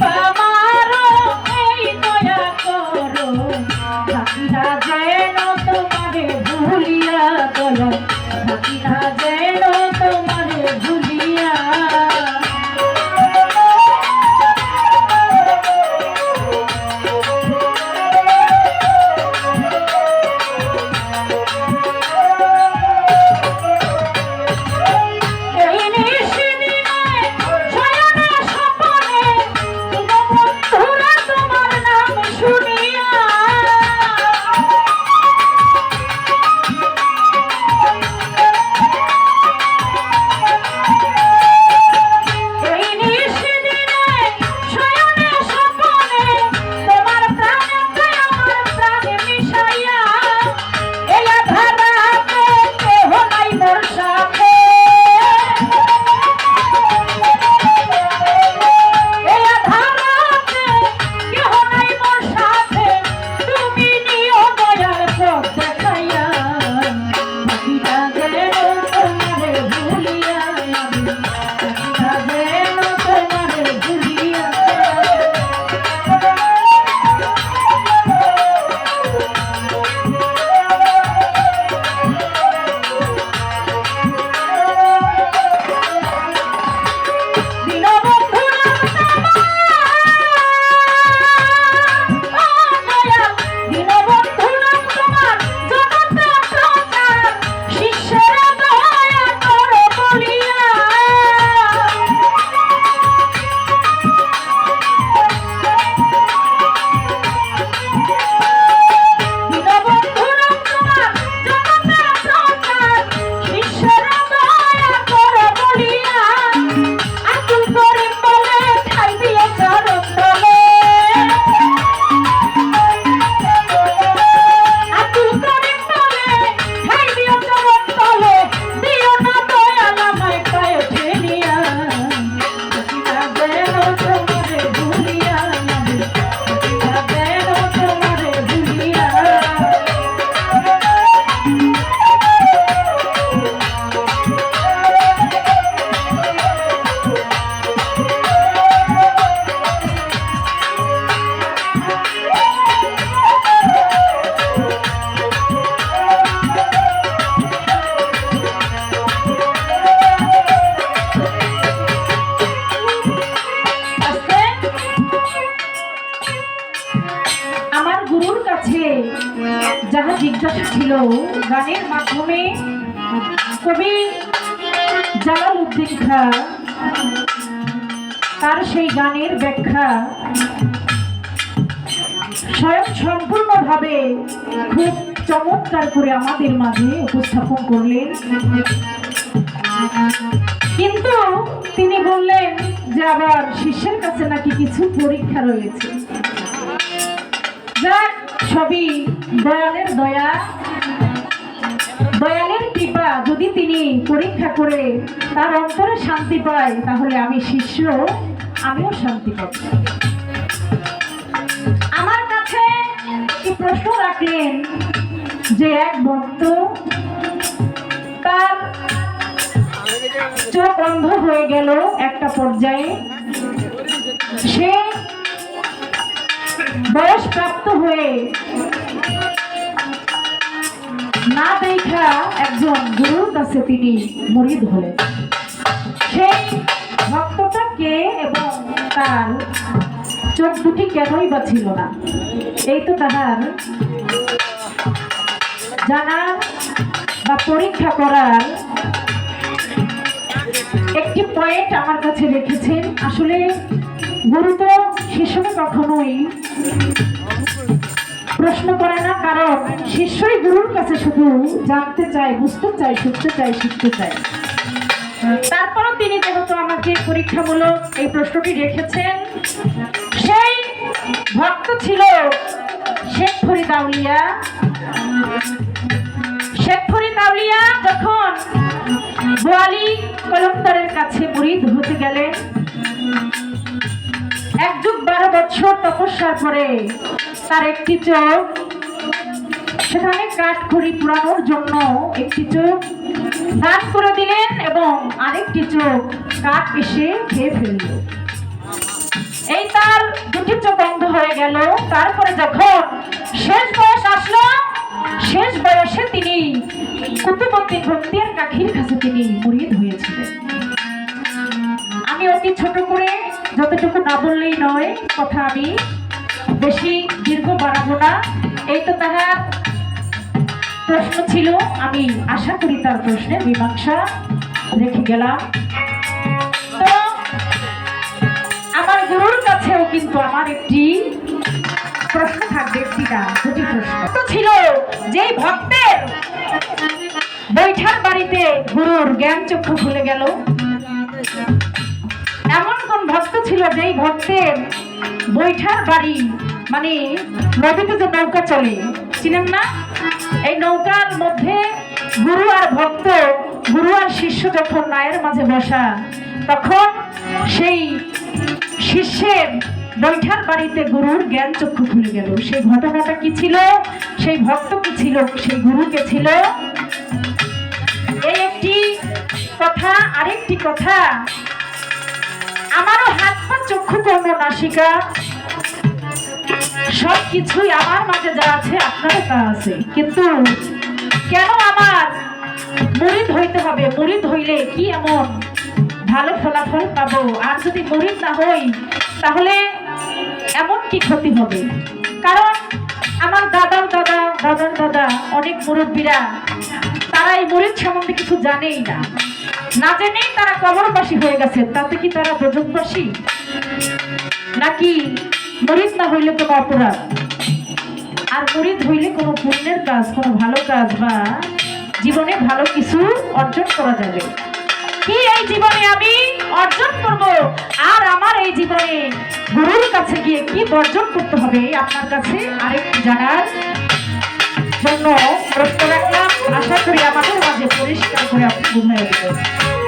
বা মারো যাহা জিজ্ঞাসা ছিল গানের মাধ্যমে কবি জালাল উদ্দিন খা তার সেই গানের ব্যাখ্যা স্বয়ং সম্পূর্ণভাবে খুব চমৎকার করে আমাদের মাঝে উপস্থাপন করলেন। কিন্তু তিনি বললেন যে আবার শিষ্যের কাছে নাকি কিছু পরীক্ষা রয়েছে। যা সবই দয়ালের দয়া। দয়ালের কৃপা যদি তিনি পরীক্ষা করে তার অন্তরে শান্তি পায়, তাহলে আমি শিষ্য, আমিও শান্তি পাব। আমার কাছে প্রশ্ন রাখলেন যে এক ভক্ত তার চোখ অন্ধ হয়ে গেল একটা পর্যায়ে। বয়স প্রাপ্ত হয়ে না দেখা একজন গুরুর কাছে তিনি মরিদ হলেন। সেই ভক্তটা কে এবং তার চোখ দুটি কেনই বা ছিল না। এই তো তাহার জানার বা পরীক্ষা করার একটি পয়েন্ট আমার কাছে রেখেছেন। আসলে গুরু তো শিশুকে কখনোই প্রশ্ন করে না, কারণ শিষ্যই গুরুর কাছে শুধু জানতে চায়, বুঝতে চায় শিখতে চায় শিখতে চায়। তারপরও তিনি যেহেতু আমাকে পরীক্ষামূলক এই প্রশ্নটি রেখেছেন, সেই ভক্ত ছিল শেখ ফরিদ আউলিয়া শেখ ফরিদ আউলিয়া যখন বোয়ালি কলমদারের কাছে মুরিদ হতে গেলেন এক যুগ বারো বছর তপস্যার পরে তার একটি চোখ, সেখানে কাঠখড়ি পুরানোর জন্য একটি চোখ দান করে দিলেন এবং আরেকটি চোখ কাঠ এসে খেয়ে ফেলল। এই তার হয়ে গেল। তারপরে যখন শেষ বয়স আসলো, শেষ বয়সে তিনি কুতুবুদ্দিন বক্তিয়ার কাঠির কাছে তিনি মুরিদ হয়েছিলেন আমি অতি ছোট করে যতটুকু না বললেই নয়, কথা আমি বেশি দীর্ঘ বাড়াবো না। এই তো তাহার প্রশ্ন ছিল, আমি আশা করি তার প্রশ্নের মীমাংসা রেখে গেলাম। তো আমার গুরুর কাছেও কিন্তু আমার একটি প্রশ্ন থাকবে একটিটা দুটি প্রশ্ন। ছিল, যেই ভক্তের বৈঠার বাড়িতে গুরুর জ্ঞান চক্ষু খুলে গেল ছিল যেই ভক্তের বৈঠার বাড়ি মানে নদীতে যে নৌকা চলে, চিনেন না? এই নৌকার মধ্যে গুরু আর ভক্ত, গুরু আর শিষ্য যখন নায়ের মাঝে বসা, তখন সেই শিষ্যের বৈঠার বাড়িতে গুরুর জ্ঞান চক্ষু খুলে গেল। সেই ঘটনাটা কি ছিল? সেই ভক্ত কি ছিল? সেই গুরু কে ছিল? এই একটি কথা, আরেকটি কথা আমারও হাত পা চক্ষু কর্ম নাসিকা সব কিছুই আমার মাঝে যা আছে, আপনারও তা আছে। কিন্তু কেন আমার মুরিদ হইতে হবে? মুরিদ হইলে কি এমন ভালো ফলাফল পাবো? আর যদি মুরিদ না হই, তাহলে এমন কি ক্ষতি হবে? কারণ আমার দাদার দাদা দাদার দাদা, অনেক মুরব্বীরা, তারা এই মুরিদ সম্বন্ধে কিছু জানেই না। না জেনেই তারা কবরবাসী হয়ে গেছে। তাতে কি তারা প্রযোগবাসী নাকি মরিদ না হইলে কোনো অপরাধ? আর মরিদ হইলে কোনো পুণ্যের কাজ, কোনো ভালো কাজ বা জীবনে ভালো কিছু অর্জন করা যাবে। কি এই জীবনে আমি অর্জন করব? আর আমার এই জীবনে গুরুর কাছে গিয়ে কি বর্জন করতে হবে? আপনার কাছে আরেকটু জানার জন্য প্রশ্ন রাখলাম। আশা করি আমাদের মাঝে পরিষ্কার করে আপনি বুঝাই দেবেন